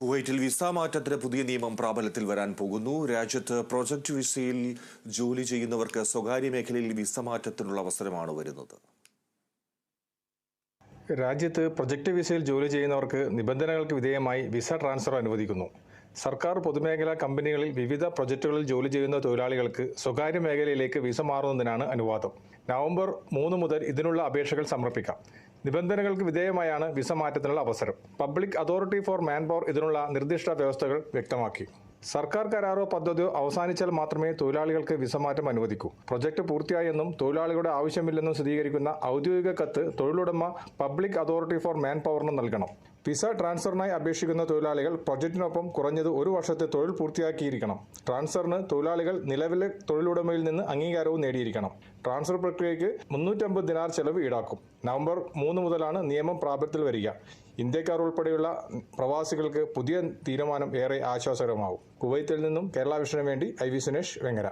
കുവൈറ്റിൽ വിസ മാറ്റത്തിന് പുതിയ നിയമം പ്രാബല്യത്തിൽ വരാൻ പോകുന്നു. രാജ്യത്ത് പ്രൊജക്ട് വിസയിൽ ജോലി ചെയ്യുന്നവർക്ക് സ്വകാര്യ മേഖലയിൽ വിസ മാറ്റത്തിനുള്ള അവസരമാണ് വരുന്നത്. രാജ്യത്ത് പ്രൊജക്ട് വിസയിൽ ജോലി ചെയ്യുന്നവർക്ക് നിബന്ധനകൾക്ക് വിധേയമായി വിസ ട്രാൻസ്ഫർ അനുവദിക്കുന്നു. സർക്കാർ പൊതുമേഖലാ കമ്പനികളിൽ വിവിധ പ്രൊജക്ടുകളിൽ ജോലി ചെയ്യുന്ന തൊഴിലാളികൾക്ക് സ്വകാര്യ മേഖലയിലേക്ക് വിസ മാറുന്നതിനാണ് അനുവാദം. നവംബർ മൂന്ന് മുതൽ ഇതിനുള്ള അപേക്ഷകൾ സമർപ്പിക്കാം. നിബന്ധനകൾക്ക് വിധേയമായാണ് വിസ മാറ്റത്തിനുള്ള അവസരം. Public authority for man power ഇതിനുള്ള നിർദ്ദിഷ്ട വ്യവസ്ഥകൾ വ്യക്തമാക്കി. സർക്കാർ കരാറോ പദ്ധതിയോ അവസാനിച്ചാൽ മാത്രമേ തൊഴിലാളികൾക്ക് വിസമാറ്റം അനുവദിക്കൂ. പ്രൊജക്ട് പൂർത്തിയായെന്നും തൊഴിലാളികളുടെ ആവശ്യമില്ലെന്നും സ്ഥിരീകരിക്കുന്ന ഔദ്യോഗിക കത്ത് തൊഴിലുടമ പബ്ലിക് അതോറിറ്റി ഫോർ മാൻ പവറിന് നൽകണം. വിസ ട്രാൻസ്ഫറിനായി അപേക്ഷിക്കുന്ന തൊഴിലാളികൾ പ്രൊജക്റ്റിനൊപ്പം കുറഞ്ഞത് ഒരു വർഷത്തെ തൊഴിൽ പൂർത്തിയാക്കിയിരിക്കണം. ട്രാൻസ്ഫറിന് തൊഴിലാളികൾ നിലവിലെ തൊഴിലുടമയിൽ നിന്ന് അംഗീകാരവും നേടിയിരിക്കണം. ട്രാൻസ്ഫർ പ്രക്രിയയ്ക്ക് മുന്നൂറ്റമ്പത് ദിനാർ ചെലവ് ഈടാക്കും. നവംബർ മൂന്ന് മുതലാണ് നിയമം പ്രാബല്യത്തിൽ വരിക. ഇന്ത്യക്കാർ ഉൾപ്പെടെയുള്ള പ്രവാസികൾക്ക് പുതിയ തീരുമാനം ഏറെ ആശ്വാസകരമാകും. കുവൈത്തിൽ നിന്നും കേരള വിഷനു വേണ്ടി ഐ വി സുനേഷ് വെങ്ങര.